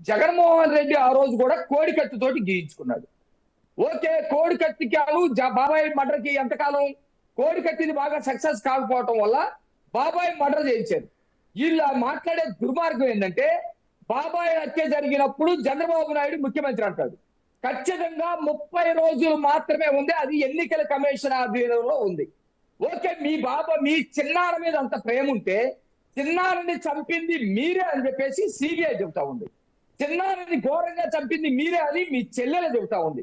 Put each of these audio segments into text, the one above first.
జగన్మోహన్ రెడ్డి ఆ రోజు కూడా కోడికట్టుతోటి గీయించుకున్నాడు. ఓకే కోడి అను బాబాయ్ మర్డర్కి ఎంతకాలం కోడికత్తిది బాగా సక్సెస్ కాకపోవటం వల్ల బాబాయ్ మర్డర్ చేయించారు. వీళ్ళు మాట్లాడే దుర్మార్గం ఏంటంటే బాబాయ్ హత్య జరిగినప్పుడు చంద్రబాబు నాయుడు ముఖ్యమంత్రి అంటాడు. ఖచ్చితంగా ముప్పై రోజులు మాత్రమే ఉంది అది ఎన్నికల కమిషన్ ఆధీనంలో ఉంది. ఓకే మీ బాబా మీ చిన్నార మీద అంత ప్రేమ ఉంటే చిన్నారిని చంపింది మీరే అని చెప్పేసి సిబిఐ చెబుతా ఉంది. చిన్నారిని ఘోరంగా చంపింది మీరే అని మీ చెల్లెలు చెబుతా ఉంది.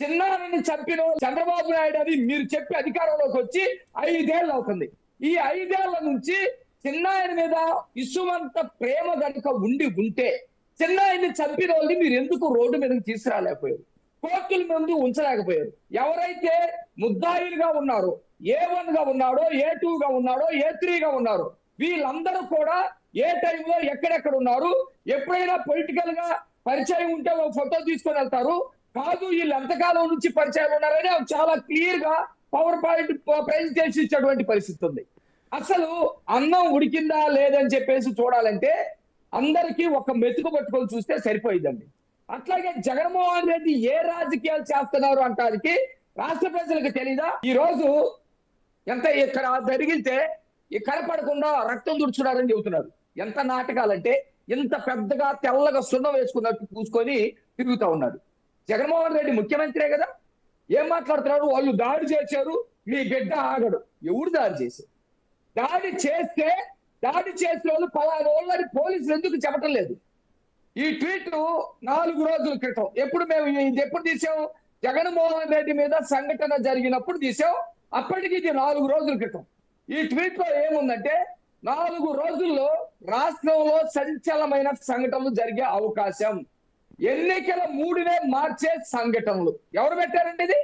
చిన్నారిని చంపిన చంద్రబాబు నాయుడు అని మీరు చెప్పి అధికారంలోకి వచ్చి ఐదేళ్ళు అవుతుంది. ఈ ఐదేళ్ళ నుంచి చిన్నాయన మీద ఇసుమంత ప్రేమ గనుక ఉండి ఉంటే చిన్నాయన్ని చంపిన వాళ్ళని మీరు ఎందుకు రోడ్డు మీదకి తీసుకురాలేకపోయారు? కోర్టుల ముందు ఉంచలేకపోయారు. ఎవరైతే ముద్దాయిలుగా ఉన్నారో ఏ వన్గా ఉన్నాడో ఏ టూ గా ఉన్నాడో ఏ త్రీ గా ఉన్నారో వీళ్ళందరూ కూడా ఏ టైంలో ఎక్కడెక్కడ ఉన్నారు? ఎప్పుడైనా పొలిటికల్గా పరిచయం ఉంటే ఒక ఫోటో తీసుకొని వెళ్తారు. కాదు వీళ్ళు ఎంతకాలం నుంచి పరిచయం ఉన్నారని అవి చాలా క్లియర్గా పవర్ పాయింట్ ప్రెజెంటేషన్ ఇచ్చేటువంటి పరిస్థితి ఉంది. అసలు అన్నం ఉడికిందా లేదని చెప్పేసి చూడాలంటే అందరికీ ఒక మెతుకు పట్టుకొని చూస్తే సరిపోయిందండి అట్లాగే జగన్మోహన్ రెడ్డి ఏ రాజకీయాలు చేస్తున్నారు అంటానికి రాష్ట్ర ప్రజలకు తెలీదా? ఈ రోజు ఎంత ఇక్కడ జరిగితే కనపడకుండా రక్తం దుడుచున్నారని చెబుతున్నారు. ఎంత నాటకాలంటే ఇంత పెద్దగా తెల్లగా సున్నం వేసుకున్నట్టు పూసుకొని తిరుగుతా ఉన్నారు. జగన్మోహన్ రెడ్డి ముఖ్యమంత్రే కదా. ఏం మాట్లాడుతున్నారు? వాళ్ళు దాడి చేశారు. మీ బిడ్డ ఆగడు. ఎవడు దాడి చేశారు దాడి చేస్తే దాడి చేసిన వాళ్ళు పలానా వాళ్ళని పోలీసులు ఎందుకు చెప్పటం లేదు? ఈ ట్వీట్ నాలుగు రోజుల క్రితం ఎప్పుడు మేము ఇది ఎప్పుడు తీసాం? జగన్మోహన్ రెడ్డి మీద సంఘటన జరిగినప్పుడు తీసాం. అప్పటికి ఇది నాలుగు రోజుల క్రితం. ఈ ట్వీట్లో ఏముందంటే నాలుగు రోజుల్లో రాష్ట్రంలో సంచలమైన సంఘటనలు జరిగే అవకాశం. ఎన్నికల మూడునే మార్చే సంఘటనలు. ఎవరు పెట్టారండి ఇది?